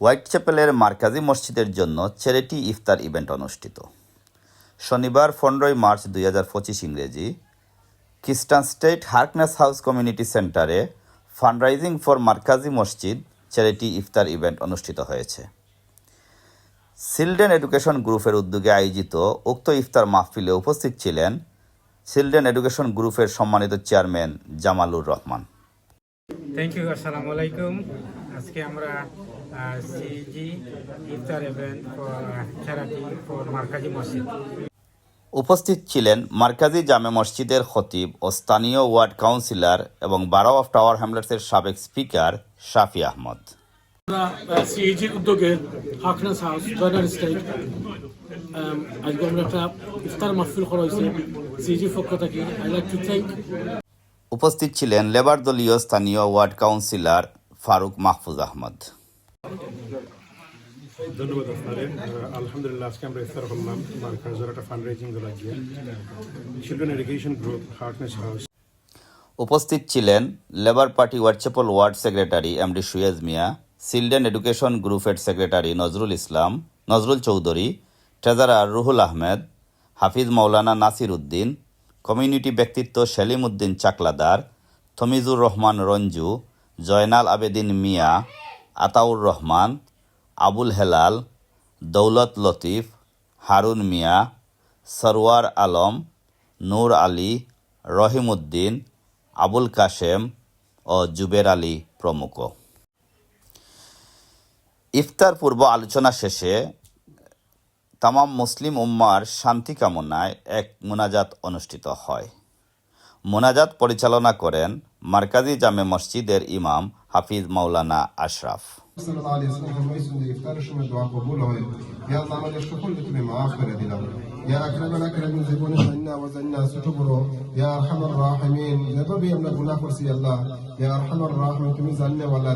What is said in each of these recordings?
White চ্যাপেলের মার্কাজি মসজিদের জন্য চ্যারিটি ইফতার ইভেন্ট অনুষ্ঠিত। শনিবার পনেরোই মার্চ দুই হাজার পঁচিশ ইংরেজি Christian state Harkness House community সেন্টারে fundraising for Markazi Masjid charity iftar event অনুষ্ঠিত হয়েছে। চিলড্রেন এডুকেশন গ্রুপের উদ্যোগে আয়োজিত উক্ত ইফতার মাহফিলে উপস্থিত ছিলেন চিলড্রেন এডুকেশন গ্রুপের সম্মানিত chairman Jamalur Rahman. Thank you আসসালামু আলাইকুম। আজকে আমরা CG iftar event for therapy for Markazi মসজিদ। উপস্থিত ছিলেন মার্কাজি জামে মসজিদের খতিব ও স্থানীয় ওয়ার্ড কাউন্সিলর এবং বারো অফ টাওয়ার হ্যামলেটসের সাবেক স্পিকার শাফি আহমদ। সিএজির উদ্যোগে হাকনাস হাউস জয়নার স্টেট um, আজকে আমরা একটা ইফতার মাহফিল করা হয়েছে সিএজির পক্ষ থেকে। আই লাইক টু থ্যাংক উপস্থিত ছিলেন লেবার দলীয় স্থানীয় ওয়ার্ড কাউন্সিলর ফারুক মাহফুজ আহমদ। ধন্যবাদ আলহামদুলিল্লাহ, আজকে আমরা ইফতার করলাম একটা ফান্ড রেজিং লাগিয়ে children education group Harkness house উপস্থিত ছিলেন Labour party Whitechapel ward secretary MD Suez Miah children education গ্রুপের secretary Nazrul Islam Nazrul Chowdhury treasurer Ruhul Ahmed Hafiz Maulana Nasir Uddin community ব্যক্তিত্ব সেলিম উদ্দিন চাকলাদার থমিজুর রহমান রঞ্জু জয়নাল আবেদিন মিয়া আতাউর রহমান, আবুল হেলাল, দৌলত লতিফ, হারুন মিয়া, সরওয়ার আলম, নূর আলী রহিম উদ্দিন আবুল কাশেম ও জুবের আলী প্রমুখ। ইফতার পূর্ব আলোচনা শেষে তামাম মুসলিম উম্মার শান্তি কামনায় এক মোনাজাত অনুষ্ঠিত হয়। মোনাজাত পরিচালনা করেন মার্কাজি জামে মসজিদের ইমাম হাফিজ মাওলানা আশরাফ সাল্লাল্লাহু আলাইহি ওয়াসাল্লাম ফরমাইছেন যে ইফতারের সময় দোয়া কবুল হয় ইয়া আল্লাহ আমাদের সকলকে তুমি মাফ করে দিলাম ইয়া আকরামাল আকরামিন জীবনে জান্নাত ওয়া জান্নাত ছোট বড় ইয়া আরহামার রাহিমিন যেভাবে আমরা গুনাহ করছি আল্লাহ ইয়া আরহামার রাহিমিন তুমি জাননে ওয়ালা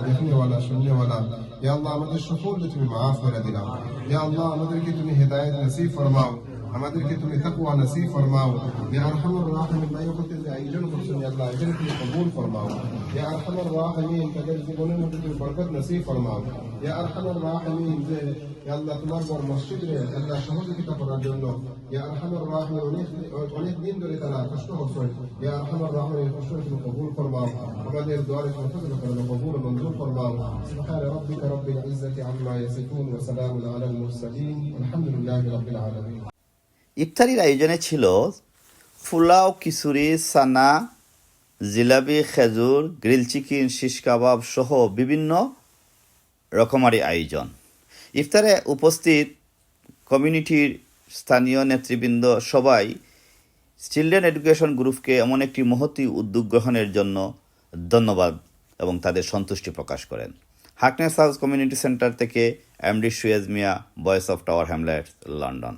দেখনে ওয়ালা শুননে ওয়ালা ইয়া আল্লাহ আমাদের সকলকে তুমি মাফ করে দিলাম ইয়া আল্লাহ আমাদেরকে তুমি হেদায়েত নসিব ফরমাও আমাদেরকে তুমি তাকওয়া নসিব ফরমাও ইয়া আরহামার রাহিমিন মাই করতে যে আয়োজন করছেন ইয়া আল্লাহ এদের তুমি কবুল ফরমাও ইয়া আরহামার রাহিমিন তাদের জীবনের মধ্যে তুমি বরকত নসিব ফরমাও ইয়া আরহামার রাহিমিন যে ইয়া আল্লাহ তোমার বড় মসজিদে আল্লাহ সহযোগিতা করার জন্য ইয়া আরহামার রাহিমিন অনেক অনেক দিন ধরে তারা কষ্ট করছে ইয়া আরহামার রাহিমিন এই কষ্ট তুমি কবুল ফরমাও আমাদের দোয়ারে তুমি ফজল করো কবুল ও মঞ্জুর ফরমাও সুবহান রাব্বিকা রাব্বিল ইজ্জাতি আম্মা ইয়াসিফুন ওয়া সালামুন আলাল মুরসালিন আলহামদুলিল্লাহি রাব্বিল আলামিন ইফতারির আয়োজনে ছিল ফুলাও কিশোরি সানা জিলাপি, খেজুর, গ্রিল চিকেন, শিশ কাবাব সহ বিভিন্ন রকমারি আয়োজন। ইফতারে উপস্থিত কমিউনিটির স্থানীয় নেতৃবৃন্দ সবাই চিলড্রেন এডুকেশন গ্রুপকে এমন একটি মহতি উদ্যোগ গ্রহণের জন্য ধন্যবাদ এবং তাদের সন্তুষ্টি প্রকাশ করেন। হাকনেস হাউস কমিউনিটি সেন্টার থেকে MD Suez Miah, voice of Tower Hamlets, London.